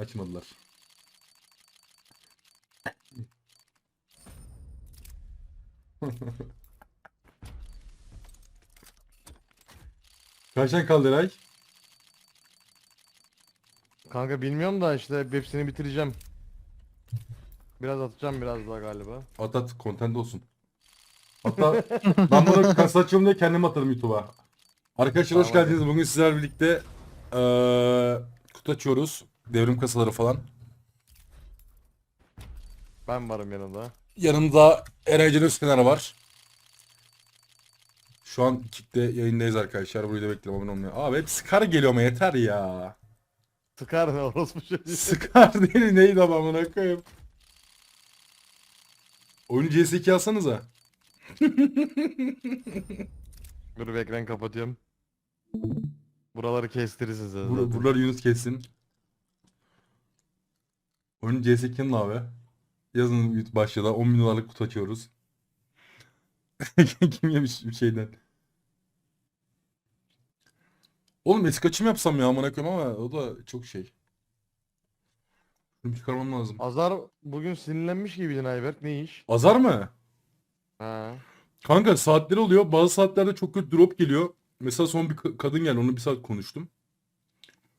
Açmadılar. Kaçtan kaldı Eray? Kanka bilmiyorum da işte hepsini bitireceğim. Biraz atacağım biraz daha galiba. At at content olsun. Hatta ben bunu kasa açıyorum diye kendim atarım YouTube'a. Arkadaşlar hoş Tamam, hadi. geldiniz. Bugün sizlerle birlikte eee kutu açıyoruz. Devrim kasaları falan. Ben varım yanında. Yanımda Eray Can Özkenar var. Şu an Kick'te yayındayız arkadaşlar. Burayı da bekliyorum abone olmayı. Abi hep Scar geliyor ama yeter ya. Tıkar ne orospu çocuğu. Scar değil neydi ama amına koyayım. Oyunu CS2 alsanıza. Dur bir ekran kapatıyorum. Buraları kestirirsin sen Bur zaten. buraları Yunus kessin. Oyun CS2'nin abi. Yazın başladı. 10 bin dolarlık kutu açıyoruz. Kim yemiş bir şeyden. Oğlum eski açım yapsam ya amına koyayım ama o da çok şey. Şunu çıkarmam lazım. Azar bugün sinirlenmiş gibiydin Ayberk. Ne iş? Azar mı? Ha. Kanka saatleri oluyor. Bazı saatlerde çok kötü drop geliyor. Mesela son bir ka- kadın geldi. Onunla bir saat konuştum.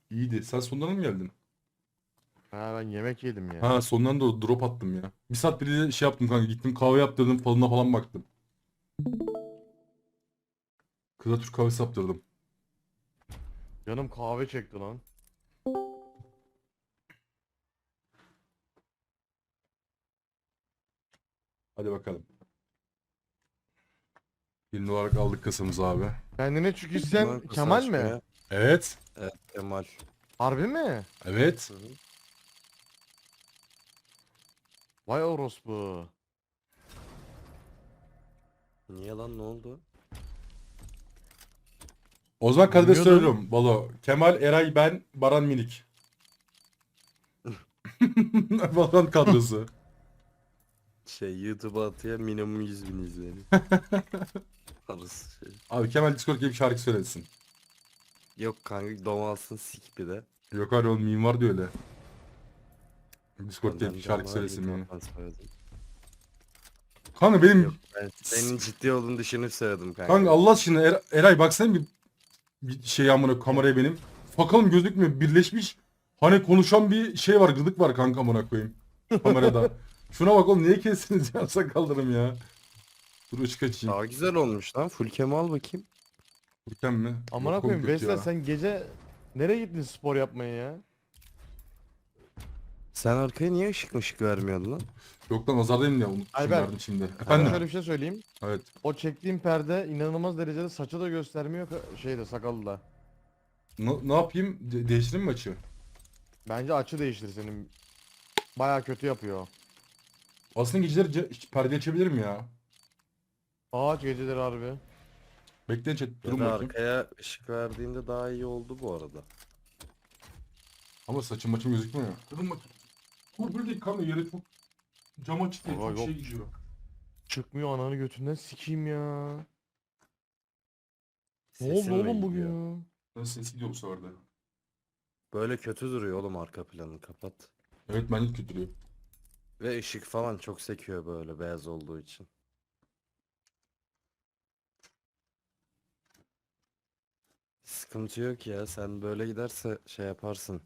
İyiydi. Sen sondan mı geldin? Ha ben yemek yedim ya. Ha sondan da drop attım ya. Bir saat bile şey yaptım kanka. Gittim kahve yaptırdım. Falına falan baktım. Kıza Türk kahvesi yaptırdım. Canım kahve çekti lan. Hadi bakalım. 20 olarak aldık kasamızı abi. Kendine Bunlar kısa Kemal mi? Evet. Evet Kemal. Harbi mi? Evet. Vay orospu. Niye lan ne oldu? O zaman kadre Bilmiyordum. söylüyorum. Balo. Kemal, Eray, ben, Baran Minik. Baran kadrosu. Şey YouTube'a atıyor minimum 100 bin izleniyor. Arası şey. Abi Kemal Discord gibi bir şarkı söylesin. Yok kanka domalsın sik bir de. Yok abi oğlum meme vardı öyle. Discord diye Ben bir şarkı söylesin söyledim. Kanka benim Yok ben senin ciddi olduğunu düşünüp söyledim kanka. Kanka Allah aşkına Er- Eray baksana bir, bir şey amına kameraya benim. Fakalım gözükmüyor birleşmiş. Hani konuşan bir şey var gıdık var kanka amına koyayım. Kamerada. Şuna bak oğlum niye kestiniz ya sakallarım ya. Dur ışık açayım. Daha güzel olmuş lan. Full Kemal bakayım. Furkan mi? Amına Yok, koyayım Veysel ya. sen gece nereye gittin spor yapmaya ya? Sen arkaya niye ışık ışık vermiyordun lan? Yok lan nazardayım ya unutmuşum Ayber. verdim şimdi. Sana Efendim. şöyle bir şey söyleyeyim. Evet. O çektiğim perde inanılmaz derecede saçı da göstermiyor ka- şeyde sakallı da. Ne, ne yapayım? De- değiştireyim mi açı? Bence açı değiştir senin. Baya kötü yapıyor. Aslında geceleri ce- perde açabilirim ya. Ağaç geceleri harbi. Bekleyin chat Ya da bakayım. arkaya ışık verdiğinde daha iyi oldu bu arada. Ama saçım maçım gözükmüyor. Durun bakayım. Dur böyle kanka yere çok cam açık diye çok yok. şey gidiyor. Çıkmıyor ananı götünden sikeyim ya. Ne oldu oğlum gidiyor? bugün ya? Ben ses gidiyor bu sefer de. Böyle kötü duruyor oğlum arka planı kapat. Evet bence kötü duruyor. Ve ışık falan çok sekiyor böyle beyaz olduğu için. Sıkıntı yok ya sen böyle giderse şey yaparsın.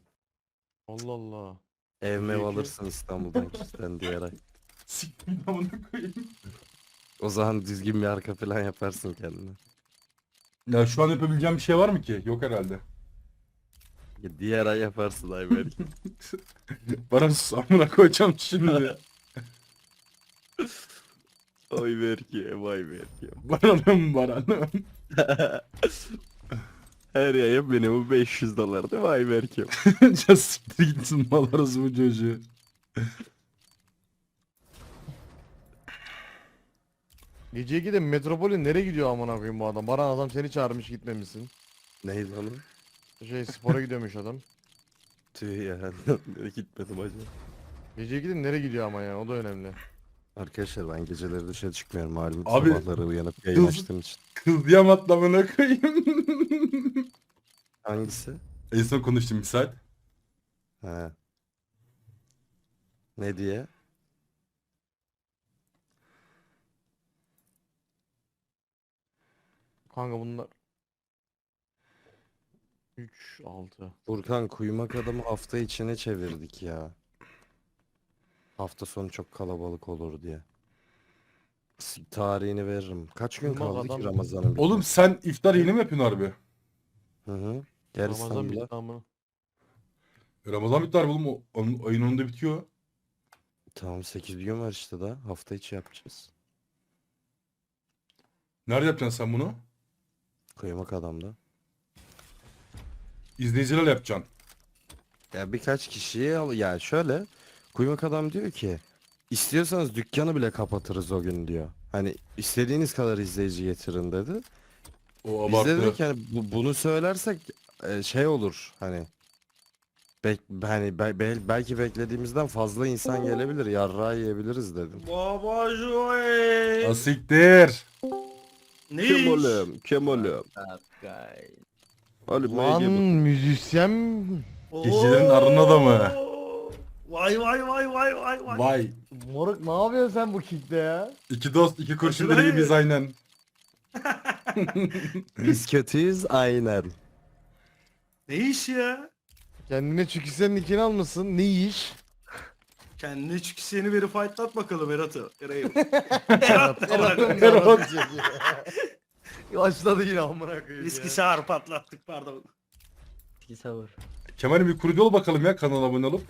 Allah Allah. Ev mev Peki. alırsın İstanbul'dan kisten diğer ay. Siktir amına koyayım. O zaman düzgün bir arka plan yaparsın kendine. Ya şu an yapabileceğim bir şey var mı ki? Yok herhalde. Ya Diğer ay yaparsın ay belki. Bana sus amına koyacağım şimdi. Oy verki, vay verki. Baranım baranım. Her ay minimum 500 dolar değil mi ay verki? Just siktir gitsin mal arası bu çocuğu. Gece 2'de metropolün nereye gidiyor amına koyayım bu adam? Baran adam seni çağırmış gitmemişsin. Neydi onun? Şey spora gidiyormuş adam. Tüh ya. Nereye gitmedim acaba. Gece 2'de nereye gidiyor ama ya o da önemli. Arkadaşlar ben geceleri dışarı çıkmıyorum malum Abi, sabahları uyanıp yayın kız- açtığım için. Kız diyem atlamına koyayım. Hangisi? en son konuştum bir saat. He. Ne diye? Kanka bunlar 3 6 Furkan kuyumak adamı hafta içine çevirdik ya. Hafta sonu çok kalabalık olur diye. S- Tarihini veririm. Kaç gün Kuyumak kaldı ki adam- Ramazan'ın? Oğlum sen iftar yeni mi yapıyorsun harbi? Hı hı. Gel Ramazan İstanbul'a. bitti amına. E, Ramazan bitti harbi oğlum. O, onun- ayın 10'unda bitiyor. Tamam 8 gün var işte daha. Hafta içi yapacağız. Nerede yapacaksın sen bunu? Kuyumak adamda. İzleyicilerle yapacaksın. Ya birkaç kişiyi al. Ya şöyle. Kuyumak adam diyor ki istiyorsanız dükkanı bile kapatırız o gün diyor. Hani istediğiniz kadar izleyici getirin dedi. O Biz de abartı. dedik yani bu- bunu söylersek e, şey olur hani bek, hani be- be- belki beklediğimizden fazla insan gelebilir yarrağı yiyebiliriz dedim. Baba Joey. Asiktir. Ne iş? kemalüm. Ali Lan müzisyen Gecelerin arın adamı. Oo. Vay vay vay vay vay vay. Vay. moruk ne yapıyorsun sen bu kickte ya? İki dost iki kurşun Acılar biz aynen. Biz kötüyüz aynen. Ne iş ya? Kendine çüküsenin ikini almışsın. Ne iş? Kendine çünkü seni biri fightlat bakalım Erat'ı. Eray'ım. Erat. Erat. Erat. Başladı yine amına koyayım Viski sağır patlattık pardon. savur. Kemal'im bir kurucu ol bakalım ya kanala abone olup.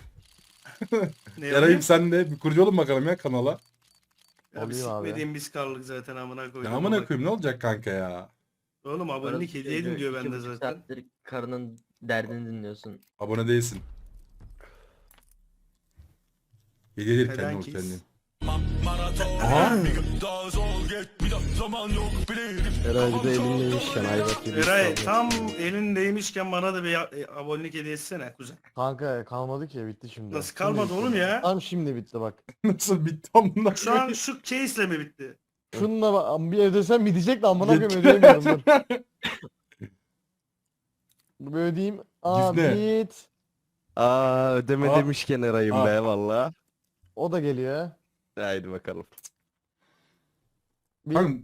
Ne Yarayım yapayım? sen de bir kurucu olun bakalım ya kanala. Ya biz Olayım abi. sikmediğim biz kaldık zaten amına koydum. Ya amına koyayım ne olacak kanka ya? Oğlum abonelik hediye edin diyor bende zaten. Saattir karının derdini dinliyorsun. Abone değilsin. Hediye değil Neden kendin ol ki? kendin. Aha. Eray bir de elindeymişken ayrak yedi Eray İstanbul. tam elindeymişken bana da bir ya- e, abonelik hediye etsene kuzen. Kanka kalmadı ki bitti şimdi. Nasıl Şimdi kalmadı bitti. oğlum ya? Tam şimdi bitti bak. Nasıl bitti amına Şu an koyayım? şu case'le mi bitti? Şununla bak- bir ödesem bitecek de amına koyayım ödeyemiyorum dur. Dur bir ödeyeyim. Aa Gizli. bit. Aa ödeme Aa. demişken Eray'ım Aa. be valla. O da geliyor. Haydi bakalım. Bir... Kanka,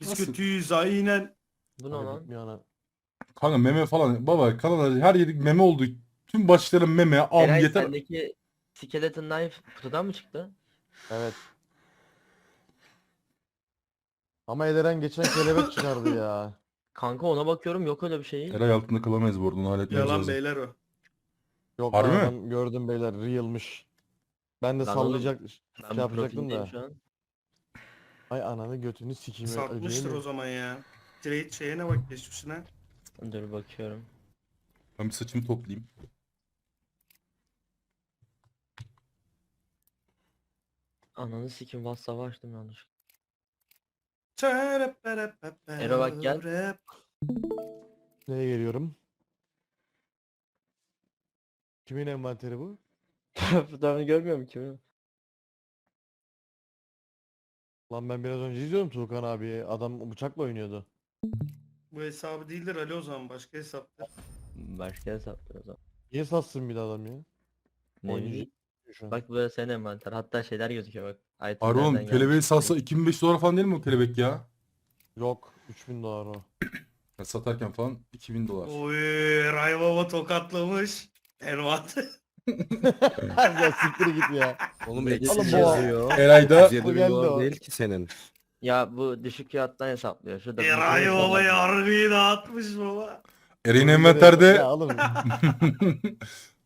Biz Nasıl? kötüyüz aynen. Bu ne Abi lan? bitmiyor ana. kanka meme falan. Baba kanalda her yedik meme oldu. Tüm başlarım meme. Al Eray yeter. sendeki Skeleton Knife kutudan mı çıktı? Evet. Ama Eleren geçen kelebek çıkardı ya. Kanka ona bakıyorum yok öyle bir şey. Eray altında kalamayız bu arada onu halletmemiz Yalan lazım. beyler o. Yok Harbi lan mi? ben gördüm beyler realmış. Ben de Lan sallayacak Ben şey bu yapacaktım profildeyim da. şu an. Ay ananı götünü sikeyim. Satmıştır o zaman ya. Trade şeyine bak geçmişine. Dur bakıyorum. Ben bir saçımı toplayayım. Ananı sikim WhatsApp'ı açtım yanlış. Ero bak gel. Neye geliyorum? Kimin envanteri bu? Fotoğrafını görmüyor musun kimi? Lan ben biraz önce izliyordum Tuğkan abi. Adam bıçakla oynuyordu. Bu hesabı değildir Ali o zaman başka hesaptır. Başka hesaplar o zaman. Niye satsın bir de adam ya? Ne Oyuncu bileyim. Şu an. Bak böyle senin envanter. Hatta şeyler gözüküyor bak. Itemlerden gelmiş kelebeği satsa 2500 dolar falan değil mi o kelebek ya? Yok 3000 dolar o. Ya Satarken falan 2000 dolar. Oy Ray Baba tokatlamış. Envat. ya siktir git ya. Oğlum bu- yazıyor. Eray'da 107 Bu bin geldi dolar o. değil ki senin. Ya bu düşük fiyattan hesaplıyor. Şurada bir Ray şey Baba var. yargıyı dağıtmış baba. Eray'ın Ya envanterde oğlum.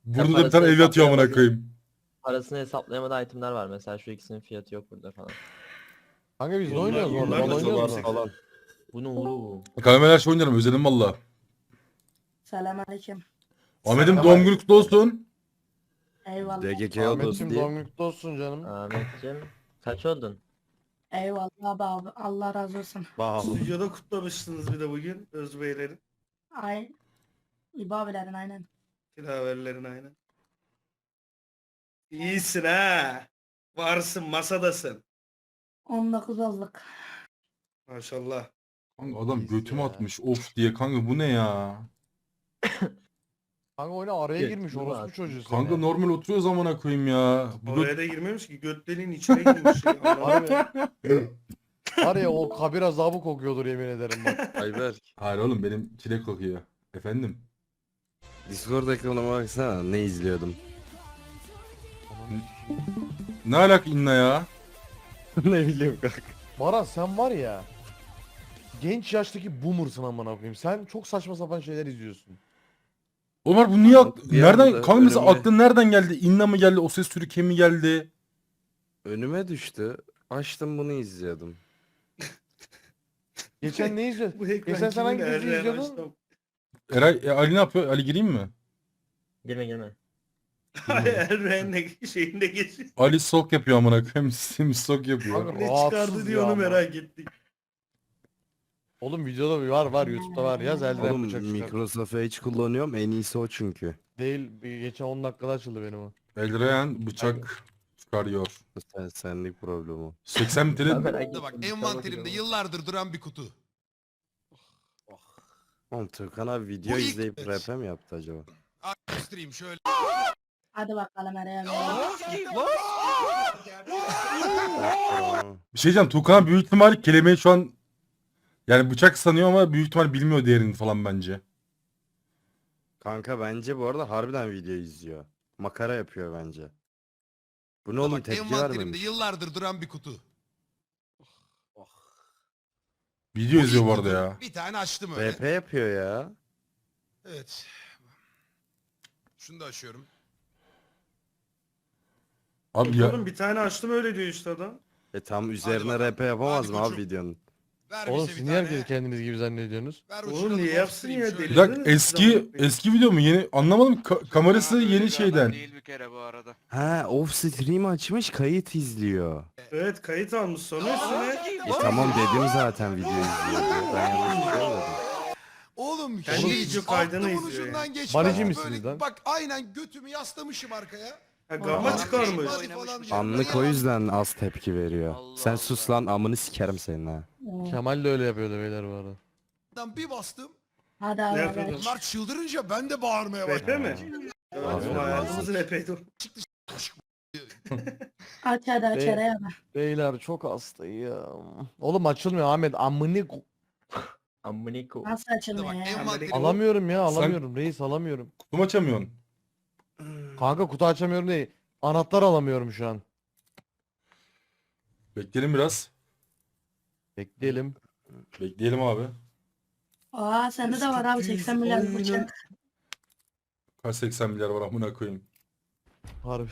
burada da bir tane ev yatıyor amına hesaplayamadım. koyayım. Parasını hesaplayamadığı itemler var. Mesela şu ikisinin fiyatı yok burada falan. Kanka biz ne oynuyoruz orada? bunlar Bal da oynuyoruz çok mu? falan. Bu ne oğlum? Kalemeler şey oynarım özledim valla. Selamünaleyküm. Ahmet'im doğum günü kutlu olsun. Eyvallah. DGK odası Ahmetciğim diye. doğum günü kutlu olsun canım. Ahmetciğim kaç oldun? Eyvallah abi. Allah razı olsun. Bağlı. Stüdyoda kutlamışsınız bir de bugün Özbeylerin. Ay. İbo abilerin aynen. Kilaverlerin aynen. İyisin ha. Varsın masadasın. 19 olduk. Maşallah. Kanka adam ya. atmış of diye kanka bu ne ya? Kanka oyuna araya Evet, girmiş orospu çocuğu seni. Kanka normal oturuyoruz amına koyayım ya. Bu Oraya da girmemiş ki göt deliğin içine girmiş. ya. Harbi. Var ya o kabir azabı kokuyordur yemin ederim bak. Ayberk. Hayır oğlum benim çilek kokuyor. Efendim. Discord ekranıma baksana ne izliyordum. Ne alaka inna ya? ne bileyim kanka. Baran sen var ya. Genç yaştaki boomersın amına koyayım. Sen çok saçma sapan şeyler izliyorsun. Ömer bu niye ak- Bir nereden anda kanka mesela önüme- aklın nereden geldi? İnna mı geldi? O ses türü mi geldi? Önüme düştü. Açtım bunu izliyordum. Geçen ne? Bu ekran Geçen sen hangi diziyi izliyordun? Eray e, Ali ne yapıyor? Ali gireyim mi? Girme girme. Erren'le şeyinde geçiyor. Ali sok yapıyor amına koyayım. Sim sok yapıyor. Kanka, Ne Rahatsız çıkardı diye ya onu ama. merak ettik. Oğlum videoda var var YouTube'da var yaz elden Oğlum bıçak çıkar. Microsoft Edge kullanıyorum. En iyisi o çünkü. Değil bir- geçen 10 dakikada açıldı benim o. Eldiren bıçak çıkarıyor. Sen, senlik problem o. 80 Ben TL. bak Bir envanterimde yıllardır duran bir kutu. Oğlum Türkan abi video Bu ilk- izleyip rap mi yaptı acaba? Göstereyim şöyle. Hadi bakalım Eren. Bir şey diyeceğim. Tukan büyük ihtimal kelimeyi şu an yani bıçak sanıyor ama büyük ihtimal bilmiyor değerini falan bence. Kanka bence bu arada harbiden video izliyor. Makara yapıyor bence. Bu ne oğlum bak tepki envanterimde vermemiş. yıllardır duran bir kutu. Video Bu izliyor bu arada ya. Bir tane açtım öyle. RP yapıyor ya. Evet. Şunu da açıyorum. Abi ya Oğlum bir tane açtım öyle diyor işte adam. E tam üzerine bakalım. RP yapamaz Hadi mı abi koçum. videonun? Ver Oğlum bize siz bir niye tane. herkesi kendiniz gibi zannediyorsunuz? Ver Oğlum uçuralım, niye yapsın ya, şöyle. deli. bir dakika eski eski video mu yeni anlamadım Ka- kamerası Abi yeni adam şeyden. Değil bir kere bu arada. Ha off stream açmış kayıt izliyor. Evet kayıt almış sonra üstüne. E tamam dedim zaten video izliyor. Ben yanlış bir şey. Oğlum Kendi hiç video kaydını aklımın izliyor ucundan geçmez. Barici Böyle lan? Bak aynen götümü yaslamışım arkaya. Ha, gamma çıkarmış. Hadi diye. Anlık o yüzden az tepki veriyor. Allah Sen sus lan amını sikerim senin ha. Kemal de öyle yapıyordu beyler bu arada. Lan Bir bastım. Hadi Ne abi. yapıyordun? Eren. Bunlar çıldırınca ben de bağırmaya Pepe başladım. mi? Evet, Aferin bizim hayatımızın epey dur. Aç hadi aç Be- abi. Beyler çok hastayım. Oğlum açılmıyor Ahmet amını ko- Amıniko. Nasıl açılmıyor ya? alamıyorum ya Sen- alamıyorum reis alamıyorum. Kutum açamıyorsun. Kanka kutu açamıyorum değil. Anahtar alamıyorum şu an. Bekleyelim biraz. Bekleyelim. Bekleyelim abi. Aa sende de var abi 80 milyar bıçak. Kaç 80 milyar var amına koyayım. Harbi.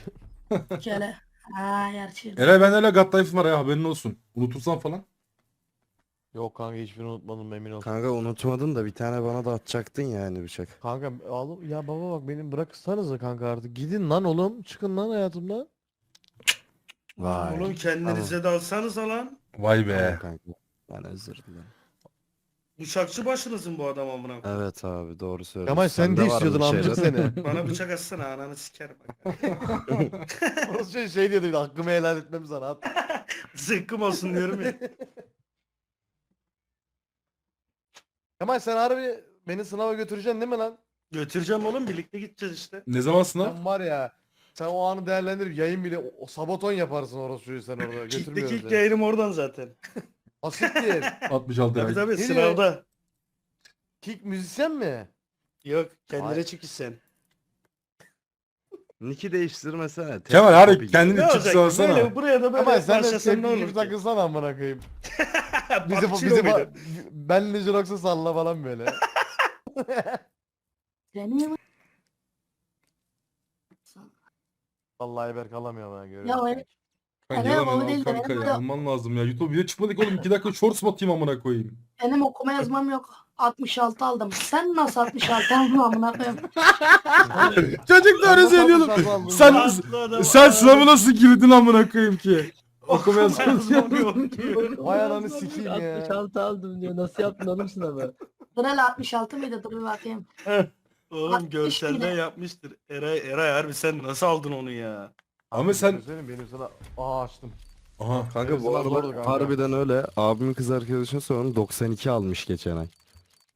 Şöyle. Aa gerçi. Eray bende hala God Life var ya haberin olsun. Unutursan falan. Yok kanka hiçbirini unutmadım emin ol. Kanka unutmadın da bir tane bana da atacaktın yani bıçak. Kanka al ya baba bak benim bıraksanıza kanka artık. Gidin lan oğlum. Çıkın lan hayatımdan. Vay. Oğlum kendinize de alsanız lan. Vay Tamam be. kanka. Ben özür dilerim. Bıçakçı başınızın bu adam amına. koyayım. Evet abi doğru söylüyorsun. Kemal sen de Sende var istiyordun bu amcık şeyler. seni. Bana bıçak atsana ananı sikerim bak. Orası şey, şey diyordu bir de, hakkımı helal etmem sana at. Zıkkım olsun diyorum ya. Kemal sen harbi beni sınava götüreceksin değil mi lan? Götüreceğim oğlum birlikte gideceğiz işte. Ne zaman sınav? Sen var ya sen o anı değerlendirip yayın bile o, saboton yaparsın orası sen orada Kick'teki götürmüyorum ilk seni. yayınım oradan zaten. Asiktir. 66 Tabii tabii Ne diyor? sınavda. Kick müzisyen mi? Yok kendine Ay. çık sen. Niki değiştirmesene. tek Kemal harbi kendini Ne çık olacak? sansana. Böyle buraya da böyle Kemal sen de başlasan ne sevgili olur gibi ki? takılsana amına koyayım. Bizi, Bizi bizi ba- benle Jirox'a salla falan böyle. Seni? Vallahi Berk alamıyorum ben görüyorum. Ya o Kanka Eray yalan baba ya, değil de kanka benim ya alman lazım ya. YouTube video çıkmadı ki oğlum 2 dakika shorts mu atayım amına koyayım. benim okuma yazmam yok. 66 aldım. Sen nasıl 66 aldın amına koyayım? Çocuk da öyle Nasıl söylüyor. almışlar aldın Sen sen sınavı nasıl girdin amına koyayım ki? Okuma Okuma yazmam yazmam yok diyor. Vay ananı sikeyim ya. 66 aldım diyor. Nasıl yaptın oğlum sınavı? Drel 66 mıydı? Dur bir bakayım. Oğlum görselden yapmıştır. Eray, Eray harbi sen nasıl aldın onu ya? Ama sen benim sana Aa açtım. Aha Kanka bu arada harbiden öyle. Abimin kız arkadaşına sorun 92 almış geçen ay.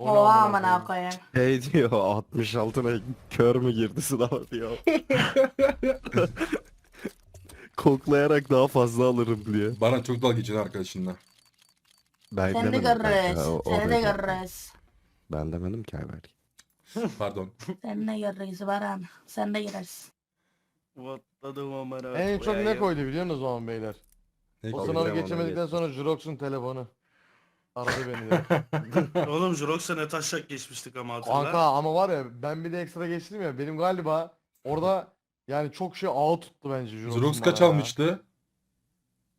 O ne O amına koyayım? Şey diyor 66'na kör mü girdi sınava diyor. Koklayarak daha fazla alırım diyor. Bana çok dalga geçen arkadaşınla. Ben Seni de demedim kanka, görürüz. o- Seni de oraya- görürüz. Ben demedim ki haber. Pardon. Seni de görürüz Baran. Sen de girersin. Vatladım amına. En çok ne koydu biliyor musunuz o zaman beyler? Ne O sınavı geçemedikten geç. sonra Jurox'un telefonu. Aradı beni de. Oğlum Jurox'a ne taşak geçmiştik ama hatırla. Kanka ama var ya ben bir de ekstra geçtim ya benim galiba orada yani çok şey ağı tuttu bence Jurox'un Xerox bana kaç ya. almıştı?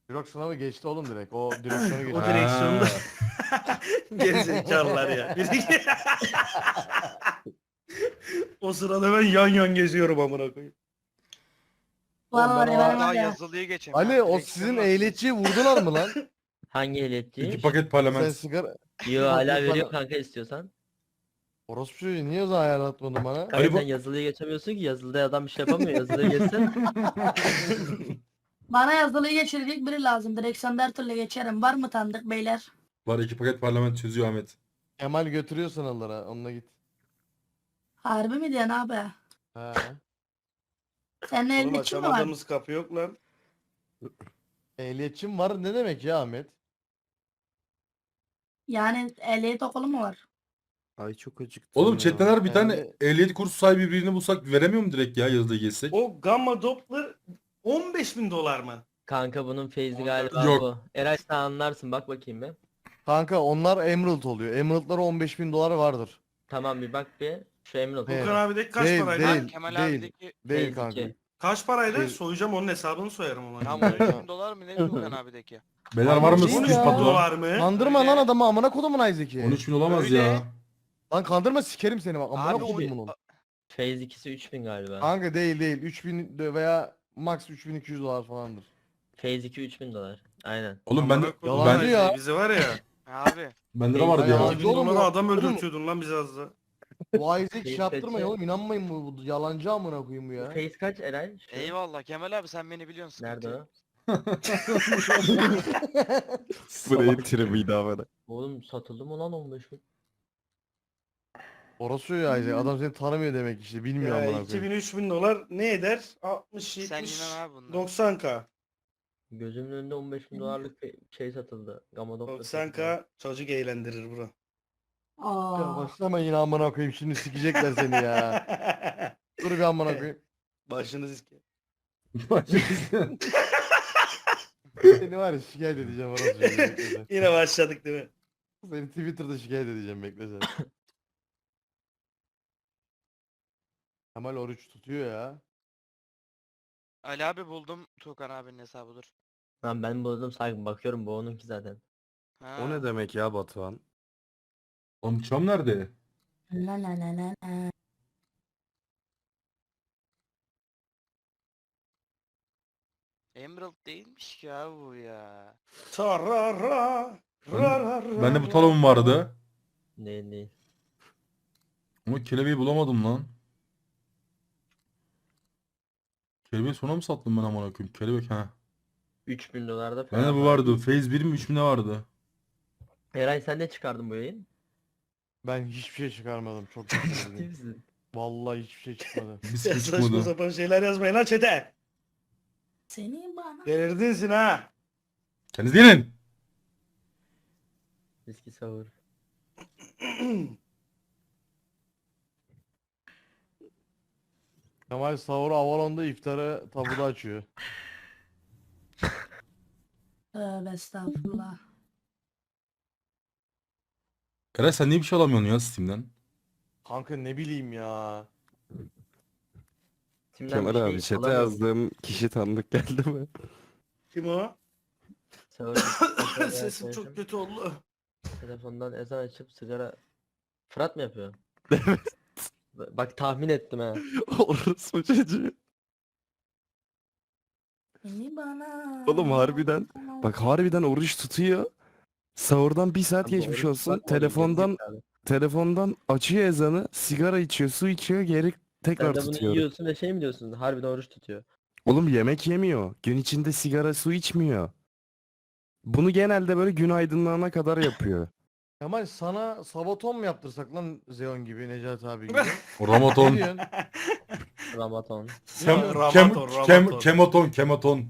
Jurox sınavı geçti oğlum direkt. O direksiyonu O geçti. Ha. direksiyonda. Gerizekalılar ya. o sırada ben yan yan geziyorum amına koyayım. Bana var ya benim var Daha ya. yazılıyı geçeyim. Ali o sizin ehliyetçiyi vurdular mı lan? Hangi İki ehliyetçiymiş? paket Sen parlament. sigara... Yo hala Bana- veriyor kanka istiyorsan. Orospu çocuğu niye o zaman ayarlatmadın bana? Kanka Ali bu- sen yazılıyı geçemiyorsun ki yazılıda adam bir şey yapamıyor. Yazılıya geçsen. Bana yazılıyı geçirecek biri lazım. Direksiyonda her türlü geçerim. Var mı tanıdık beyler? Var iki paket parlament çözüyor Ahmet. Kemal götürüyor sınavlara onunla git. Harbi mi diyorsun abi? He. Senin Oğlum ehliyetçin mi var? açamadığımız kapı yok lan. Ehliyetçim var ne demek ya Ahmet? Yani ehliyet okulu mu var? Ay çok acıktım Oğlum ya. chatten bir tane Yani- ehliyet kursu sahibi birini bulsak veremiyor mu direkt ya yazıda geçsek? O Gamma Doppler 15 bin dolar mı? Kanka bunun feyzi galiba Yok. bu. Eray sen anlarsın bak bakayım bir. Kanka onlar Emerald oluyor. Emerald'lara 15 bin dolar vardır. Tamam bir bak bir. Şu emin ol. Evet. Furkan abideki kaç Değil, paraydı? değil. Kemal değil. abideki Değil Phase kanka. Kaç paraydı? Değil. Soyacağım onun hesabını soyarım ama. tam 13 bin dolar mı ne Furkan abideki? Beyler var mı Değil sürpriz ya. patron? dolar mı? Kandırma lan adamı amına kodumun Isaac'i. 13 bin olamaz Öyle. ya. Lan kandırma sikerim seni bak amına Abi o- kodumun. Phase ikisi 3000 galiba. Kanka değil değil 3000 de veya max 3200 dolar falandır. Phase 2 3000 dolar. Aynen. Oğlum ben de, Yalancı ben, ya. Bizi var ya. Abi bende de vardı Ya. 2000 Oğlum dolara bu- adam öldürtüyordun lan bizi az da. Bu Isaac şey yaptırmayın oğlum inanmayın bu, bu yalancı amına koyayım bu ya. Phase kaç Eray? Şu. eyvallah Kemal abi sen beni biliyorsun. Nerede sıkıntı o? yok. Burayı tribiydi havada. Oğlum satıldı mı lan 15 bin? Orası ya Isaac adam seni tanımıyor demek işte bilmiyor Ya, amına koyayım. 2000-3000 dolar ne eder? 60, Sen 70, inan abi bunlara. 90k. Gözümün önünde 15 bin dolarlık bir şey satıldı. Satıldı. 90k çocuk eğlendirir. Ya Aa. başlama yine amına koyayım şimdi sikecekler seni ya. Dur bir amına koyayım. Başınız iske. Seni var ya şikayet edeceğim sen. Yine başladık değil mi? Seni Twitter'da şikayet edeceğim bekle sen. Kemal oruç tutuyor ya. Ali abi buldum Tuğkan abinin hesabı dur. Lan ben buldum saygı bakıyorum bu onunki zaten. Ha. O ne demek ya Batuhan? Oğlum bıçağım nerede? La la la la la. Emerald değilmiş ki abi bu ya. Tarara. rarara. Bende bu talon vardı. Değil değil. Ama kelebeği bulamadım lan. Kelebeği sona mı sattım ben amına koyayım? Kelebek ha. 3000 dolarda Bende falan bu var. vardı. Phase 1 mi 3 mi ne vardı? Eray sen ne çıkardın bu yayın? Ben hiçbir şey çıkarmadım çok Ciddi misin? Vallahi hiçbir şey çıkmadı. Bir Ya sıkı saçma çıkmadı. sapan şeyler yazmayın lan çete. Seni bana. Delirdinsin ha. Kendinize gelin. Riski savur. Kemal sahur Avalon'da iftarı tabuda açıyor. Tövbe estağfurullah. Eray sen niye bir şey alamıyorsun ya Steam'den? Kanka ne bileyim ya. Timden Kemal bir abi şey chat'e alamıyorum. yazdığım kişi tanıdık geldi mi? Kim o? Sesim çok kötü oldu. Telefondan ezan açıp sigara... Fırat mı yapıyor? Bak tahmin ettim ha. Orası çocuğu. Seni bana. Oğlum harbiden. Bak harbiden oruç tutuyor. Sahurdan bir saat Abi geçmiş olsun. Telefondan telefondan açıyor ezanı, sigara içiyor, su içiyor, geri Sen tekrar de bunu tutuyor. yiyorsun ve şey mi diyorsun? Harbiden oruç tutuyor. Oğlum yemek yemiyor. Gün içinde sigara, su içmiyor. Bunu genelde böyle gün aydınlanana kadar yapıyor. Kemal sana sabaton mu yaptırsak lan Zeon gibi Necati abi gibi? Ne Ramaton. diyorsun? Ramaton. Kem, Ramaton, kem, Ramaton. kem, kematon, kematon.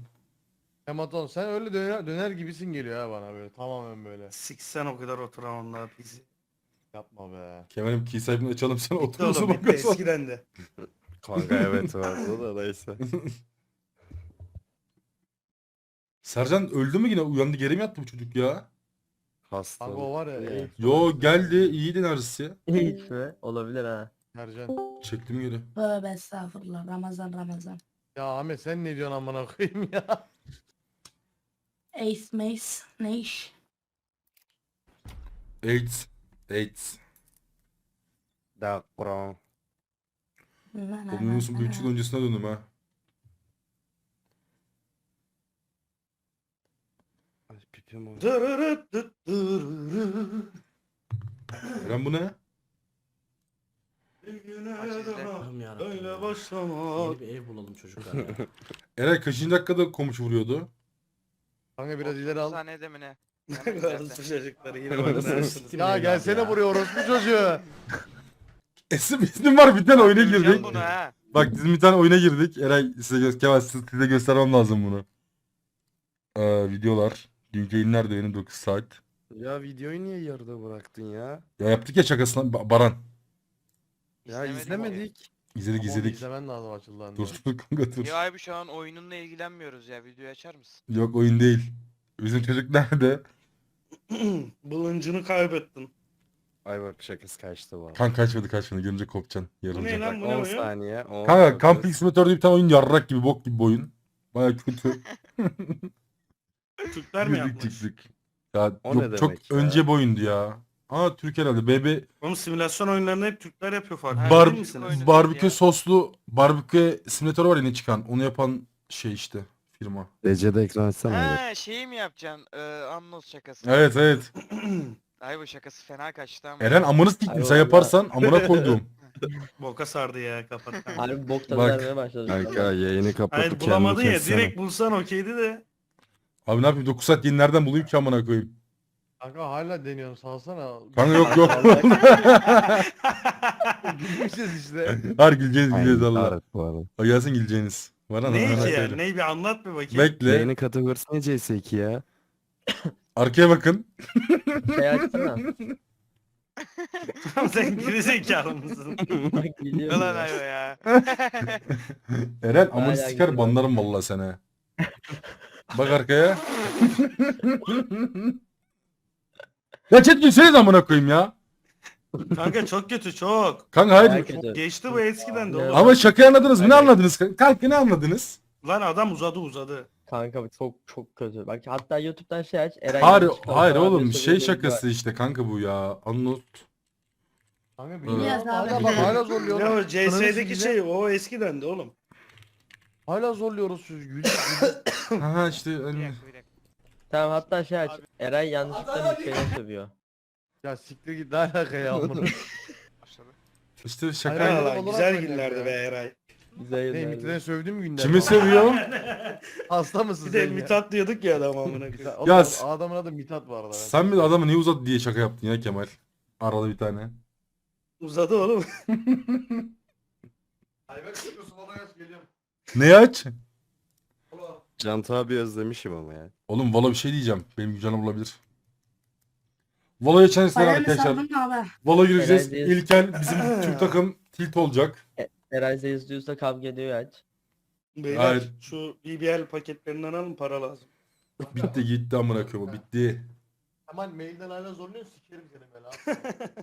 Hematon sen öyle döner, döner gibisin geliyor ha bana böyle tamamen böyle. Siksen o kadar oturamam daha bizi. Yapma be. Kemal'im key sahibini açalım sen Bitti oturursun oğlum bitti bakarsan. eskiden de. Kanka evet vardı da neyse. Sercan öldü mü yine? Uyandı geri mi yattı bu çocuk ya? Hasta. Kanka o var ya. Yo geldi iyiydi ya. Hiç mi? Olabilir ha. Sercan. Çektim geri. Tövbe estağfurullah. Ramazan Ramazan. Ya Ahmet sen ne diyorsun amına koyayım ya? Ace Mace. Ne iş? AIDS. AIDS. Da Yunus'un na, bir üç yıl öncesine döndüm ha. Ay pipim oldu. Dırırıt dıt dırırı. Eren bu ne? Bir güne Aç izle. daha Allah'ım yarabbim Öyle ya. başlamak. Yeni bir ev bulalım çocuklar ya. Eray kaçıncı dakikada komuç vuruyordu? Kanka biraz ileri al. Saniyede mi ne? İleride. çocukları yine. Siktim Ya gelsene ya. buraya orospu çocuğu. Esim ismim var bir tane oyuna girdik. bunu ha. Bak bizim bir tane oyuna girdik. Eray size, gö Kemal, size size göstermem lazım bunu. Ee, videolar. Dünkü yayınlar da benim 9 saat. Ya videoyu niye yarıda bıraktın ya? Ya yaptık ya şakasına Ba- Baran. Ya İzlemedim izlemedik. İzledik Ama onu izledik. izlemen lazım açıldığında. Dur dur kanka dur. Ya abi şu an oyununla ilgilenmiyoruz ya. Videoyu açar mısın? Yok oyun değil. Bizim çocuk nerede? Bılıncını kaybettin. Ay bak şakası kaçtı bu. Kan kaçmadı kaçmadı. Görünce kopçan. Bu ne Yarılacak. lan bu ne 10 oyun? saniye. 10, Kanka Camping Simulator'da bir tane oyun yarrak gibi bok gibi bir oyun. Baya kötü. Türkler mi Girdik yapmış? çıktık. Ya O yok çok demek ya? önce bir oyundu ya. Aa Türk herhalde. BB Oğlum simülasyon oyunlarını hep Türkler yapıyor farkında Bar değil misiniz? oyunu barbekü ya. soslu barbekü simülatörü var yeni çıkan. Onu yapan şey işte firma. Derecede ekran açsana. evet. Ha şeyi mi yapacaksın? Ee, Annos şakası. Evet evet. Ay bu şakası fena kaçtı ama. Eren amını siktim Ay sen vallahi. yaparsan amına koydum. Boka sardı ya kapat. Harbi bok tadı Bak. vermeye başladı. Kanka yayını kapatıp Hayır kendini bulamadın ya kessene. direkt bulsan okeydi de. Abi ne yapayım 9 saat yeni nereden bulayım ki amına koyayım. Kanka hala deniyorum salsana. Kanka yok yok. Gülmüşüz işte. Har güleceğiz güleceğiz Ay, Allah. evet bu arada. O gelsin güleceğiniz. Var ana. ne ki ya? Ne bir anlat bir bakayım. Bekle. Yayını kategorisi ne CS2 ya? Arkaya bakın. Şey açsana. Sen gerizekalı mısın? Bak biliyorum Ulan ya. ayo ya. Eren amını Hala siker gülüyor. banlarım vallahi sana. Bak arkaya. ya chat gülseniz amına koyayım ya. Kanka çok kötü çok. Kanka hayır. Kötü. Geçti bu eskiden de oğlum. Ama şakayı anladınız mı? Ne anladınız? Kanka ne anladınız? Lan adam uzadı uzadı. Kanka bu çok çok kötü. Bak hatta YouTube'dan şey aç. Eren Hayır, hayır oğlum şey video şakası işte kanka bu ya. Anlat. Kanka Evet. bilmiyorum. Hala Abi. bak hala Ne zorluyoruz. o CS'deki şey o eskiden de oğlum. Hala zorluyoruz siz. Gülüyor. Ha işte hani. Tamam hatta şey aç. Eren yanlışlıkla bir şeyler sövüyor. Ya siktir git ne alaka ya. amına. Başladı. İşte şaka. hayır. Valla güzel günlerdi be Eray. Güzel Ne günlerdi. Mithat'e sövdüğüm günler. Kimi seviyor? Hasta mısın Bir de sen ya? Mithat diyorduk ya adam amına koyayım. Mithat- Ya s- adamın adı Mithat bu arada. Sen bir de adamı niye uzat diye şaka yaptın ya Kemal. Arada bir tane. Uzadı oğlum. Ne aç? Canta abi özlemişim ama ya. Oğlum Valo bir şey diyeceğim. Benim canım olabilir. Valo'ya Bana mı arkadaşlar. sandın abi? Valo gireceğiz. Herhalde- İlkel bizim Türk takım tilt olacak. Eren Zeus izliyorsa kavga ediyor aç. Beyler Hayır. şu BBL paketlerinden alın para lazım. Bitti gitti amına koyayım o bitti. Kemal mailden hala zorluyor sikerim seni böyle.